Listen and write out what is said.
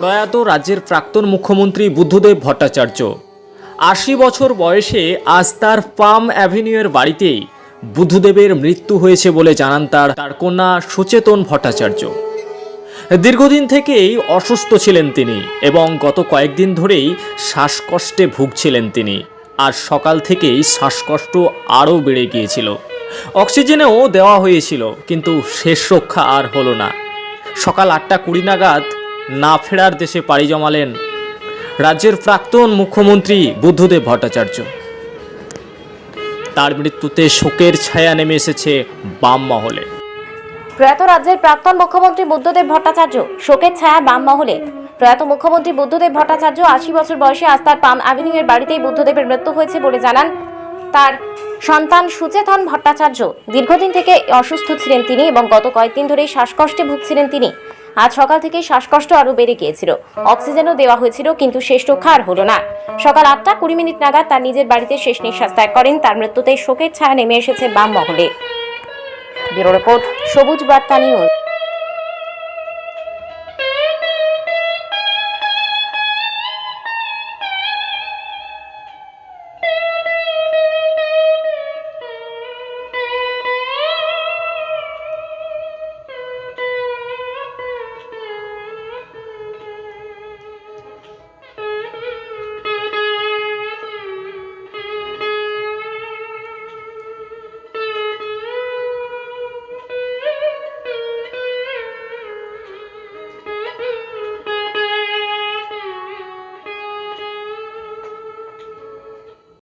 প্রয়াত রাজ্যের প্রাক্তন মুখ্যমন্ত্রী বুদ্ধদেব ভট্টাচার্য। আশি বছর বয়সে আজ তার পাম অ্যাভিনিউয়ের বাড়িতেই বুদ্ধদেবের মৃত্যু হয়েছে বলে জানান তার তার কন্যা সুচেতন ভট্টাচার্য। দীর্ঘদিন থেকেই অসুস্থ ছিলেন তিনি এবং গত কয়েকদিন ধরেই শ্বাসকষ্টে ভুগছিলেন তিনি। আর সকাল থেকেই শ্বাসকষ্ট আরও বেড়ে গিয়েছিল। অক্সিজেনেও দেওয়া হয়েছিল, কিন্তু শেষ রক্ষা আর হলো না। সকাল আটটা কুড়ি নাগাদ না ফেরার দেশে পাড়ি জমালেন রাজ্যের প্রাক্তন মুখ্যমন্ত্রী বুদ্ধদেব ভট্টাচার্য। তার মৃত্যুতে শোকের ছায়া নেমে এসেছে বাম মহলে। প্রয়াত রাজ্যের প্রাক্তন মুখ্যমন্ত্রী বুদ্ধদেব ভট্টাচার্য শোকের ছায়া বাম মহলে। প্রয়াত মুখ্যমন্ত্রী বুদ্ধদেব ভট্টাচার্য আশি বছর বয়সে আজ তার পাম অ্যাভিনিউ এর বাড়িতেই বুদ্ধদেবের মৃত্যু হয়েছে বলে জানান। তার সন্তান সুচেতন ভট্টাচার্য দীর্ঘদিন থেকে অসুস্থ ছিলেন তিনি এবং গত কয়েকদিন ধরেই শ্বাসকষ্টে ভুগছিলেন তিনি। আজ সকাল থেকে শ্বাসকষ্ট আরও বেড়ে গিয়েছিল। অক্সিজেনও দেওয়া হয়েছিল, কিন্তু শেষ রক্ষা আর হলো না। সকাল আটটা কুড়ি মিনিট নাগাদ তার নিজের বাড়িতে শেষ নিঃশ্বাস ত্যাগ করেন। তার মৃত্যুতে শোকের ছায়া নেমে এসেছে বাম মহলে। ব্যুরো রিপোর্ট, সবুজ বার্তা নিউজ।